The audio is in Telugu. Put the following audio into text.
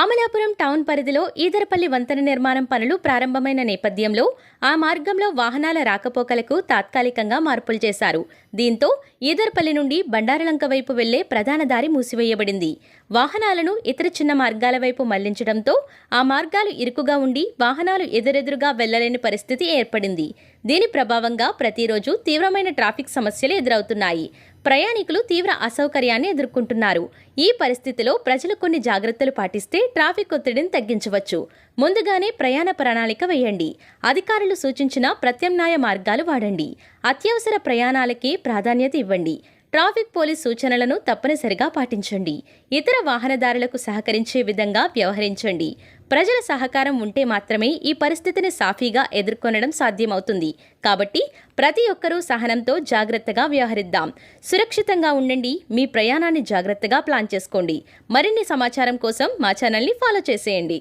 అమలాపురం టౌన్ పరిధిలో ఈదరపల్లి వంతెన నిర్మాణం పనులు ప్రారంభమైన నేపథ్యంలో ఆ మార్గంలో వాహనాల రాకపోకలకు తాత్కాలికంగా మార్పులు చేశారు. దీంతో ఈదర్పల్లి నుండి బండారలంక వైపు వెళ్ళే ప్రధాన దారి మూసివేయబడింది. వాహనాలను ఇతర చిన్న మార్గాల వైపు మళ్ళించడంతో ఆ మార్గాలు ఇరుకుగా ఉండి వాహనాలు ఎదురెదురుగా వెళ్ళలేని పరిస్థితి ఏర్పడింది. దీని ప్రభావంగా ప్రతిరోజు తీవ్రమైన ట్రాఫిక్ సమస్యలు ఎదురవుతున్నాయి. ప్రయాణికులు తీవ్ర అసౌకర్యాన్ని ఎదుర్కొంటున్నారు. ఈ పరిస్థితిలో ప్రజలు కొన్ని జాగ్రత్తలు పాటిస్తే ట్రాఫిక్ ఒత్తిడిని తగ్గించవచ్చు. ముందుగానే ప్రయాణ ప్రణాళిక వేయండి. అధికారులు సూచించిన ప్రత్యామ్నాయ మార్గాలు వాడండి. అత్యవసర ప్రయాణాలకే ప్రాధాన్యత ఇవ్వండి. ట్రాఫిక్ పోలీస్ సూచనలను తప్పనిసరిగా పాటించండి. ఇతర వాహనదారులకు సహకరించే విధంగా వ్యవహరించండి. ప్రజల సహకారం ఉంటే మాత్రమే ఈ పరిస్థితిని సాఫీగా ఎదుర్కొనడం సాధ్యమవుతుంది. కాబట్టి ప్రతి ఒక్కరూ సహనంతో జాగ్రత్తగా వ్యవహరిద్దాం. సురక్షితంగా ఉండండి. మీ ప్రయాణాన్ని జాగ్రత్తగా ప్లాన్ చేసుకోండి. మరిన్ని సమాచారం కోసం మా ఛానల్ని ఫాలో చేసేయండి.